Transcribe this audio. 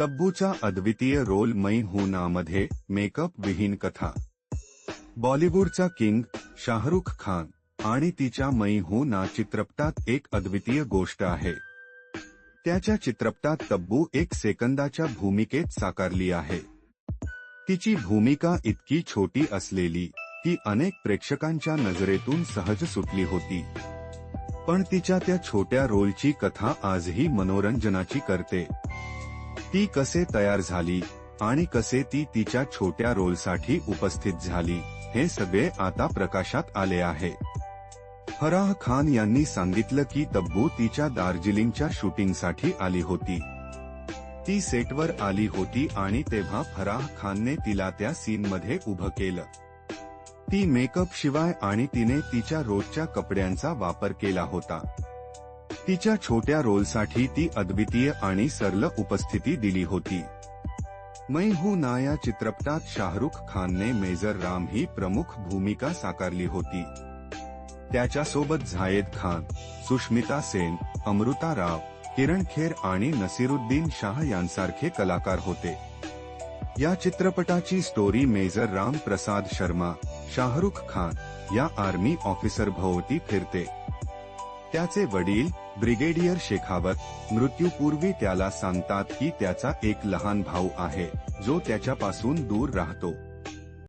तब्बूचा अद्वितीय रोल मै हू नामध्ये मेकअप विहीन कथा. बॉलिवूडचा किंग शाहरुख खान आणि तिच्या मै हू ना चित्रपटात एक अद्वितीय गोष्ट आहे. त्याच्या चित्रपटात तब्बू एक सेकंदाच्या भूमिकेत साकारली आहे. तिची भूमिका इतकी छोटी असलेली ती अनेक प्रेक्षकांच्या नजरेतून सहज सुटली होती. पण तिच्या त्या छोट्या रोलची कथा आजही मनोरंजनाची करते. ती कसे तयार झाली आणि कसे ती तिच्या छोट्या रोलसाठी उपस्थित झाली हे सगळे आता प्रकाशात आले आहे. फराह खान यांनी सांगितलं की तब्बू तिच्या दार्जिलिंगच्या शूटिंगसाठी आली होती. ती सेटवर आली होती आणि तेव्हा फराह खानने तिला त्या सीनमध्ये उभं केलं. ती मेकअप शिवाय आणि तिने तिच्या रोजच्या कपड्यांचा वापर केला होता. तिच्या छोट्या रोलसाठी ती अद्वितीय आणि सरल उपस्थिती दिली होती. मै हू ना या चित्रपटात शाहरुख खानने मेजर राम ही प्रमुख भूमिका साकारली होती. त्याच्यासोबत झायेद खान सुष्मिता सेन अमृता राव किरण खेर आणि नसीरुद्दीन शाह यांसारखे कलाकार होते. या चित्रपटाची स्टोरी मेजर राम प्रसाद शर्मा शाहरुख खान या आर्मी ऑफिसर भोवती फिरते. त्याचे वडील ब्रिगेडियर शेखावत मृत्यूपूर्वी त्याला सांगतात की त्याचा एक लहान भाऊ आहे जो त्याच्यापासून दूर राहतो.